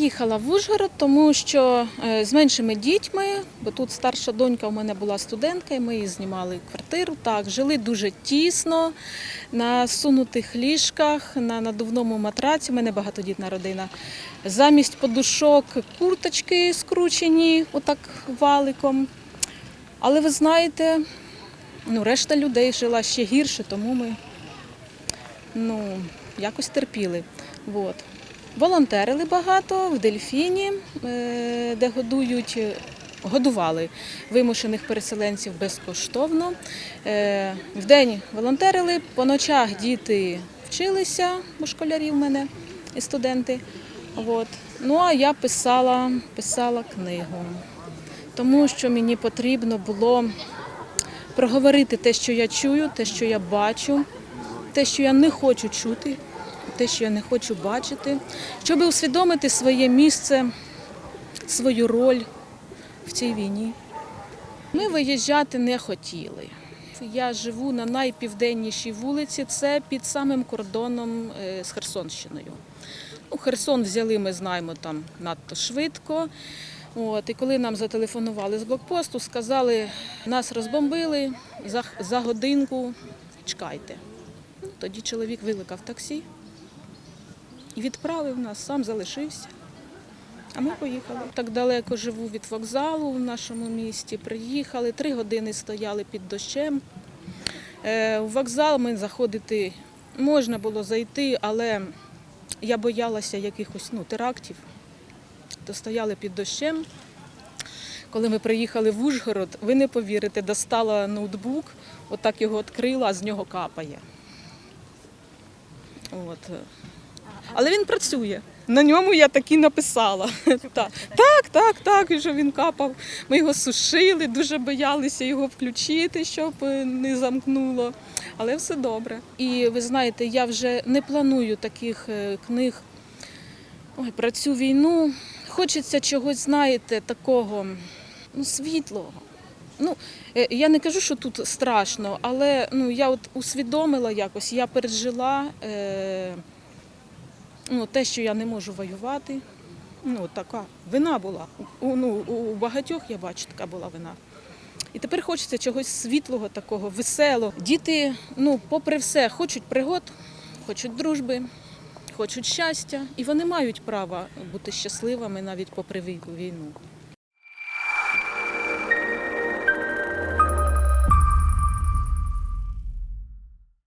Приїхала в Ужгород, тому що е, з меншими дітьми, бо тут старша донька у мене була студентка, і ми їй знімали квартиру. Так, жили дуже тісно, на сунутих ліжках, на надувному матраці. У мене багатодітна родина. Замість подушок курточки скручені, отак валиком. Але ви знаєте, ну, решта людей жила ще гірше, тому ми ну, якось терпіли. Вот. Волонтерили багато в Дельфіні, е, де годують, годували вимушених переселенців безкоштовно. Е, Вдень волонтерили, по ночах діти вчилися, бо школярі в мене і студенти. От. Ну а я писала, писала книгу, тому що мені потрібно було проговорити те, що я чую, те, що я бачу, те, що я не хочу чути, те, що я не хочу бачити, щоб усвідомити своє місце, свою роль в цій війні. Ми виїжджати не хотіли. Я живу на найпівденнішій вулиці, це під самим кордоном е, з Херсонщиною. Ну, Херсон взяли, ми знаємо, там надто швидко. От, і коли нам зателефонували з блокпосту, сказали, нас розбомбили за, за годинку, чекайте. Тоді чоловік викликав таксі відправив нас, сам залишився. А ми поїхали. Так далеко живу від вокзалу в нашому місті. Приїхали, три години стояли під дощем. Е, У вокзал ми заходити можна було зайти, але я боялася якихось ну, терактів. То стояли під дощем. Коли ми приїхали в Ужгород, ви не повірите, достала ноутбук, отак його відкрила, а з нього капає. От. Але він працює. На ньому я так і написала. Так, так, так, так, і що він капав. Ми його сушили, дуже боялися його включити, щоб е, не замкнуло. Але все добре. І ви знаєте, я вже не планую таких е, книг Ой, про цю війну. Хочеться чогось, знаєте, такого ну, світлого. Ну, е, я не кажу, що тут страшно, але ну, я от усвідомила якось, я пережила е, ну, те, що я не можу воювати. Ну, така вина була. У, ну, у багатьох я бачу, така була вина. І тепер хочеться чогось світлого, такого, веселого. Діти, ну, попри все, хочуть пригод, хочуть дружби, хочуть щастя, і вони мають право бути щасливими навіть попри війну.